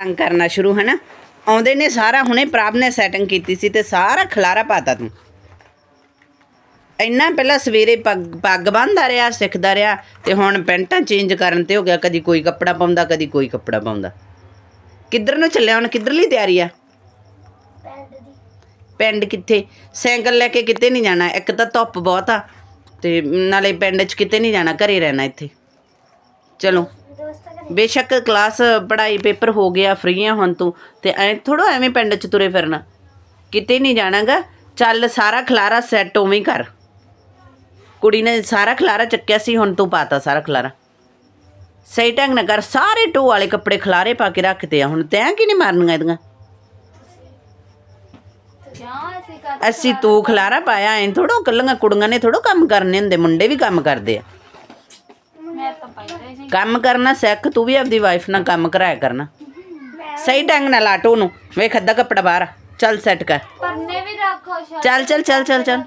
ਤੰਗ ਕਰਨਾ ਸ਼ੁਰੂ ਹਨਾ? ਆਉਂਦੇ ਨੇ ਸਾਰਾ ਹੁਣੇ ਪ੍ਰਭ ਨੇ ਸੈਟਿੰਗ ਕੀਤੀ ਸੀ ਤੇ ਸਾਰਾ ਖਲਾਰਾ ਪਾਤਾ ਤੂੰ। ਇੰਨਾ ਪਹਿਲਾਂ ਸਵੇਰੇ ਪੱਗ ਪੱਗ ਬੰਨਦਾ ਰਿਹਾ ਸਿੱਖਦਾ ਰਿਹਾ ਤੇ ਹੁਣ ਪੈਂਟਾਂ ਚੇਂਜ ਕਰਨ ਤੇ ਹੋ ਗਿਆ ਕਦੀ ਕੋਈ ਕੱਪੜਾ ਪਾਉਂਦਾ ਕਦੀ ਕੋਈ ਕੱਪੜਾ ਪਾਉਂਦਾ। ਕਿੱਧਰ ਨੂੰ ਚੱਲਿਆ ਹੁਣ ਕਿੱਧਰਲੀ ਤਿਆਰੀ ਆ? ਪਿੰਡ ਕਿੱਥੇ? ਸਾਈਕਲ ਲੈ ਕੇ ਕਿਤੇ ਨਹੀਂ ਜਾਣਾ ਇੱਕ ਤਾਂ ਧੁੱਪ ਬਹੁਤ ਆ ਤੇ ਨਾਲੇ ਪਿੰਡ 'ਚ ਕਿਤੇ ਨਹੀਂ ਜਾਣਾ ਘਰੇ ਰਹਿਣਾ ਇੱਥੇ। ਚਲੋ। ਬੇਸ਼ੱਕ ਕਲਾਸ ਪੜ੍ਹਾਈ ਪੇਪਰ ਹੋ ਗਿਆ ਫ੍ਰੀ ਆ ਹੁਣ ਤੂੰ। ਤੇ ਐ ਥੋੜਾ ਐਵੇਂ ਪਿੰਡ 'ਚ ਤੁਰੇ ਫਿਰਨਾ। ਕਿਤੇ ਨਹੀਂ ਜਾਣਾਗਾ। ਚੱਲ ਸਾਰਾ ਖਲਾਰਾ ਸੈੱਟ ਉਵੇਂ ਕਰ। ਕੁੜੀ ਨੇ ਸਾਰਾ ਖਲਾਰਾ ਚੱਕਿਆ ਸੀ ਹੁਣ ਤੂੰ ਪਾਤਾ ਸਾਰਾ ਖਲਾਰਾ। ਸਹੀ ਢੰਗ ਨਾਲ ਕਰ। ਸਾਰੇ ਟੋ ਵਾਲੇ ਕੱਪੜੇ ਖਲਾਰੇ ਪਾ ਕੇ ਰੱਖਦੇ ਆ ਹੁਣ। ਤੈਂ ਕਿ ਨਹੀਂ ਮਾਰਨੀਆਂ ਇਹਦੀਆਂ? ਅਸੀਂ ਤੂੰ ਖਲਾਰਾ ਪਾਇਆ ਐ ਥੋੜੋ ਕੱਲੀਆਂ ਕੁੜੀਆਂ ਨੇ ਥੋੜੋ ਕੰਮ ਕਰਨੇ ਹੁੰਦੇ। ਮੁੰਡੇ ਵੀ ਕੰਮ ਕਰਦੇ ਆ। ਕੰਮ ਕਰਨਾ ਸਿੱਖ ਤੂੰ ਵੀ ਆਪਦੀ ਵਾਈਫ ਨਾਲ ਕੰਮ ਕਰਾਇਆ ਕਰਨਾ। ਸਹੀ ਢੰਗ ਨਾਲ ਆਟੋ ਨੂੰ ਵੇਖ ਅੱਧਾ ਕੱਪੜਾ ਬਾਹਰ ਆ। ਚੱਲ ਸੈੱਟ ਕਰ। ਪਰਨੇ ਵੀ ਰੱਖੋ ਸ਼ਾਇਦ। ਚੱਲ ਚੱਲ ਚੱਲ ਚੱਲ ਚੱਲ।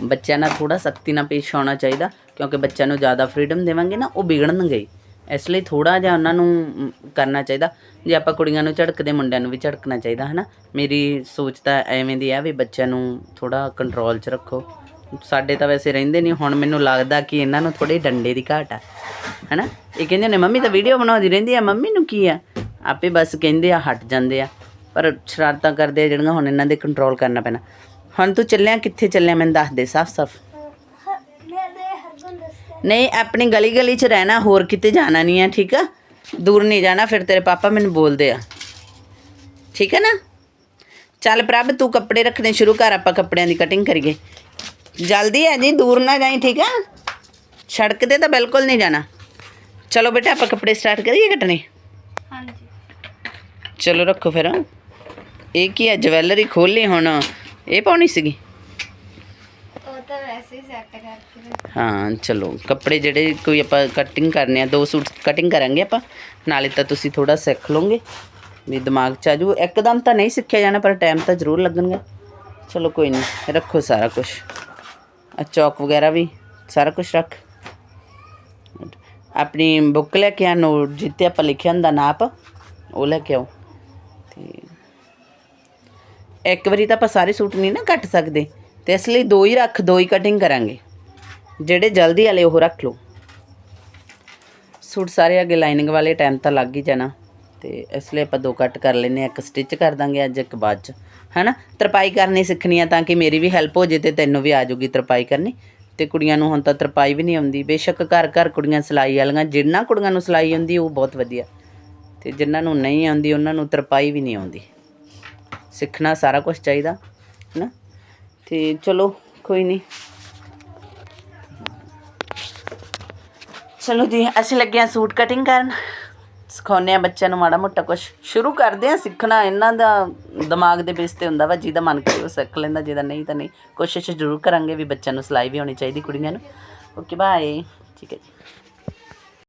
ਬੱਚਿਆਂ ਨਾਲ ਥੋੜਾ ਸਖਤੀ ਨਾਲ ਪੇਸ਼ ਆਉਣਾ ਚਾਹੀਦਾ ਕਿਉਂਕਿ ਬੱਚਿਆਂ ਨੂੰ ਜ਼ਿਆਦਾ ਫਰੀडम ਦੇਵਾਂਗੇ ਨਾ ਉਹ ਵਿਗੜਨਗੇ ਹੀ। ਇਸ ਲਈ ਥੋੜਾ ਜਿਹਾ ਉਹਨਾਂ ਨੂੰ ਕਰਨਾ ਚਾਹੀਦਾ। ਜੇ ਆਪਾਂ ਕੁੜੀਆਂ ਨੂੰ ਝੜਕਦੇ ਮੁੰਡਿਆਂ ਨੂੰ ਵੀ ਝੜਕਣਾ ਚਾਹੀਦਾ ਹਨਾ। ਮੇਰੀ ਸੋਚ ਤਾਂ ਐਵੇਂ ਦੀ ਆ ਵੀ ਬੱਚਿਆਂ ਨੂੰ ਥੋੜਾ ਕੰਟਰੋਲ 'ਚ ਰੱਖੋ। ਸਾਡੇ ਤਾਂ ਵੈਸੇ ਰਹਿੰਦੇ ਨਹੀਂ, ਹੁਣ ਮੈਨੂੰ ਲੱਗਦਾ ਕਿ ਇਹਨਾਂ ਨੂੰ ਥੋੜੀ ਡੰਡੇ ਦੀ ਘਾਟ ਆ। ਹਨਾ? ਇਹ ਕਹਿੰਦੇ ਨੇ, ਮੰਮੀ ਤਾਂ ਵੀਡੀਓ ਬਣਾਉਂਦੀ ਰਹਿੰਦੀ ਆ, ਮੰਮੀ ਨੂੰ ਕੀ ਆ? ਆਪੇ ਬਸ ਕਹਿੰਦੇ ਆ, ਹਟ ਜਾਂਦੇ ਆ। ਪਰ ਸ਼ਰਾਰਤਾਂ ਕਰਦੇ ਆ ਜਿਹੜੀਆਂ ਹੁਣ ਇਹਨਾਂ ਦੇ ਕੰਟਰੋਲ ਕਰਨਾ ਪੈਣਾ। ਹੁਣ ਤੂੰ ਚੱਲਿਆ, ਕਿੱਥੇ ਚੱਲਿਆ ਮੈਨੂੰ ਦੱਸ ਦੇ, ਸਾਫ਼ ਸਾਫ਼। ਨਹੀਂ, ਆਪਣੀ ਗਲੀ ਗਲੀ 'ਚ ਰਹਿਣਾ, ਹੋਰ ਕਿਤੇ ਜਾਣਾ ਨਹੀਂ ਆ, ਠੀਕ ਆ? ਦੂਰ ਨਹੀਂ ਜਾਣਾ, ਫਿਰ ਤੇਰੇ ਪਾਪਾ ਮੈਨੂੰ ਬੋਲਦੇ ਆ। ਠੀਕ ਹੈ ਨਾ? ਚੱਲ ਪ੍ਰਭ, ਤੂੰ ਕੱਪੜੇ ਰੱਖਣੇ ਸ਼ੁਰੂ ਕਰ, ਆਪਾਂ ਕੱਪੜਿਆਂ ਦੀ ਕਟਿੰਗ ਕਰੀਏ। ਜਲਦੀ ਆ ਜੀ ਦੂਰ ਨਾ ਜਾਈਂ ਠੀਕ ਆ ਸੜਕ ਤੇ ਤਾਂ ਬਿਲਕੁਲ ਨਹੀਂ ਜਾਣਾ। ਚਲੋ ਬੇਟਾ ਆਪਾਂ ਕੱਪੜੇ ਸਟਾਰਟ ਕਰੀਏ ਕੱਟਣੇ? ਹਾਂਜੀ। ਚਲੋ ਰੱਖੋ ਫਿਰ। ਇਹ ਕੀ ਹੈ ਜਵੈਲਰੀ ਖੋਲੀ ਹੁਣ। ਇਹ ਪਾਉਣੀ ਸੀਗੀ? ਉਹ ਤਾਂ ਵੈਸੇ ਹੀ ਸੈੱਟ ਕਰਕੇ ਰੱਖ- ਹਾਂ ਚਲੋ। ਕੱਪੜੇ ਜਿਹੜੇ ਕੋਈ ਆਪਾਂ ਕਟਿੰਗ ਕਰਨੇ ਆ ਦੋ ਸੂਟ ਕਟਿੰਗ ਕਰਾਂਗੇ ਆਪਾਂ। ਨਾਲੇ ਤਾਂ ਤੁਸੀਂ ਥੋੜਾ ਸਿੱਖ ਲਓਗੇ। ਵੀ ਦਿਮਾਗ 'ਚ ਆਜੂ ਇੱਕਦਮ ਤਾਂ ਨਹੀਂ ਸਿੱਖਿਆ ਜਾਣਾ ਪਰ ਟਾਈਮ ਤਾਂ ਜ਼ਰੂਰ ਲੱਗਣਗਾ। ਚਲੋ ਕੋਈ ਨਹੀਂ ਰੱਖੋ ਸਾਰਾ ਕੁਝ ਆ ਚੌਕ ਵਗੈਰਾ ਵੀ, ਸਾਰਾ ਕੁਝ ਰੱਖ। ਆਪਣੀ ਬੁੱਕ ਲੈ ਕੇ ਆ ਨੋਟ ਜਿੱਤੇ ਆਪਾਂ ਲਿਖਿਆ ਹੁੰਦਾ ਨਾਪ, ਉਹ ਲੈ ਕੇ ਆਓ। ਤੇ ਇੱਕ ਵਾਰੀ ਤਾਂ ਆਪਾਂ ਸਾਰੇ ਸੂਟ ਨਹੀਂ ਨਾ ਕੱਟ ਸਕਦੇ, ਤੇ ਇਸ ਲਈ ਦੋ ਹੀ ਰੱਖ, ਦੋ ਹੀ ਕਟਿੰਗ ਕਰਾਂਗੇ। ਜਿਹੜੇ ਜਲਦੀ ਵਾਲੇ ਉਹ ਰੱਖ ਲਓ। ਸੂਟ ਸਾਰੇ ਅੱਗੇ ਲਾਈਨਿੰਗ ਵਾਲੇ ਟਾਈਮ ਤਾਂ ਲੱਗ ਹੀ ਜਾਣਾ। ਤੇ ਇਸ ਲਈ ਆਪਾਂ ਦੋ ਕੱਟ ਕਰ ਲੈਨੇ ਆ ਇੱਕ ਸਟਿਚ ਕਰ ਦਾਂਗੇ ਅੱਜ, ਇੱਕ ਬਾਅਦ ਚ, ਹੈਨਾ? ਤਰਪਾਈ ਕਰਨੀ ਸਿੱਖਣੀ ਆ ਤਾਂ ਕਿ ਮੇਰੀ ਵੀ ਹੈਲਪ ਹੋ ਜੇ ਤੇ ਤੈਨੂੰ ਵੀ ਆ ਜਾਊਗੀ ਤਰਪਾਈ ਕਰਨੀ। ਤੇ ਕੁੜੀਆਂ ਨੂੰ ਹੁਣ ਤਾਂ ਤਰਪਾਈ ਵੀ ਨਹੀਂ ਆਉਂਦੀ। ਬੇਸ਼ੱਕ ਘਰ ਘਰ ਕੁੜੀਆਂ ਸਿਲਾਈ ਵਾਲੀਆਂ, ਜਿੰਨਾ ਕੁੜੀਆਂ ਨੂੰ ਸਿਲਾਈ ਆਉਂਦੀ, ਉਹ ਬਹੁਤ ਵਧੀਆ। ਤੇ ਜਿਨ੍ਹਾਂ ਨੂੰ ਨਹੀਂ ਆਉਂਦੀ, ਉਹਨਾਂ ਨੂੰ ਤਰਪਾਈ ਵੀ ਨਹੀਂ ਆਉਂਦੀ। ਸਿੱਖਣਾ ਸਾਰਾ ਕੁਝ ਚਾਹੀਦਾ, ਹੈਨਾ? ਤੇ ਚਲੋ, ਕੋਈ ਨਹੀਂ। ਚਲੋ ਜੀ, ਅਸੀਂ ਲੱਗੇ ਹਾਂ ਸੂਟ ਕਟਿੰਗ ਕਰਨ। ਸਿਖਾਉਂਦੇ ਆ ਬੱਚਿਆਂ ਨੂੰ ਮਾੜਾ ਮੋਟਾ ਕੁਝ ਸ਼ੁਰੂ ਕਰਦੇ ਆ ਸਿੱਖਣਾ, ਇਹਨਾਂ ਦਾ ਦਿਮਾਗ ਦੇ ਬੇਸ ਤੇ ਹੁੰਦਾ ਵਾ, ਜਿਹਦਾ ਮਨ ਕਰੇ ਉਹ ਸਿੱਖ ਲੈਂਦਾ, ਜਿਹਦਾ ਨਹੀਂ ਤਾਂ ਨਹੀਂ। ਕੋਸ਼ਿਸ਼ ਜ਼ਰੂਰ ਕਰਾਂਗੇ ਵੀ ਬੱਚਿਆਂ ਨੂੰ ਸਿਲਾਈ ਵੀ ਆਉਣੀ ਚਾਹੀਦੀ ਕੁੜੀਆਂ ਨੂੰ। ਓਕੇ ਬਾਏ ਠੀਕ ਹੈ ਜੀ।